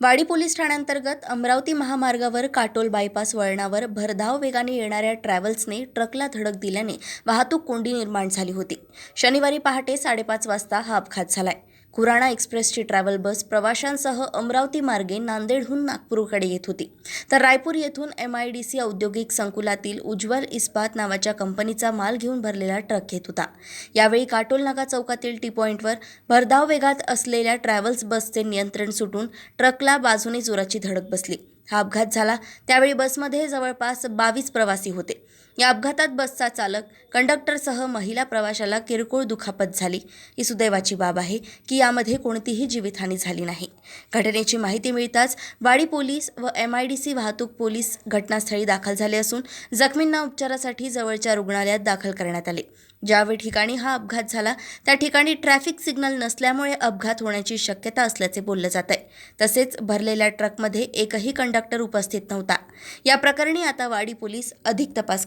वाडी पोलीस ठाण्याअंतर्गत अमरावती महामार्गावर काटोल बायपास वळणावर भरधाव वेगाने येणाऱ्या ट्रॅव्हल्सने ट्रकला धडक दिल्याने वाहतूक कोंडी निर्माण झाली होती. शनिवारी पहाटे साडेपाच वाजता हा अपघात झालाय. खुराणा एक्सप्रेसची ट्रॅव्हल बस प्रवाशांसह अमरावती मार्गे नांदेडहून नागपूरकडे येत होती. तर रायपूर येथून एम आय डी सी औद्योगिक संकुलातील उज्ज्वल इस्पात नावाच्या कंपनीचा माल घेऊन भरलेला ट्रक येत होता. यावेळी काटोल नाका चौकातील टी पॉईंटवर भरधाव वेगात असलेल्या ट्रॅव्हल्स बसचे नियंत्रण सुटून ट्रकला बाजूने जोराची धडक बसली. हा अपघात झाला. त्यावेळी बसमध्ये जवळपास बावीस प्रवासी होते. या अपघातात बसचा चालक कंडक्टरसह महिला प्रवाशाला किरकोळ दुखापत झाली. ही सुदैवाची बाब आहे की यामध्ये कोणतीही जीवितहानी झाली नाही. घटनेची माहिती मिळताच वाडी पोलीस व एम आय डी सी वाहतूक पोलीस घटनास्थळी दाखल झाले असून जखमींना उपचारासाठी जवळच्या रुग्णालयात दाखल करण्यात आले. ज्यावेळी ठिकाणी हा अपघात झाला त्या ठिकाणी ट्रॅफिक सिग्नल नसल्यामुळे अपघात होण्याची शक्यता असल्याचे बोललं जात आहे तसेच भरलेल्या ट्रकमध्ये एकही कंडक्टर उपस्थित नव्हता. या प्रकरणी आता वाडी पोलीस अधिक तपास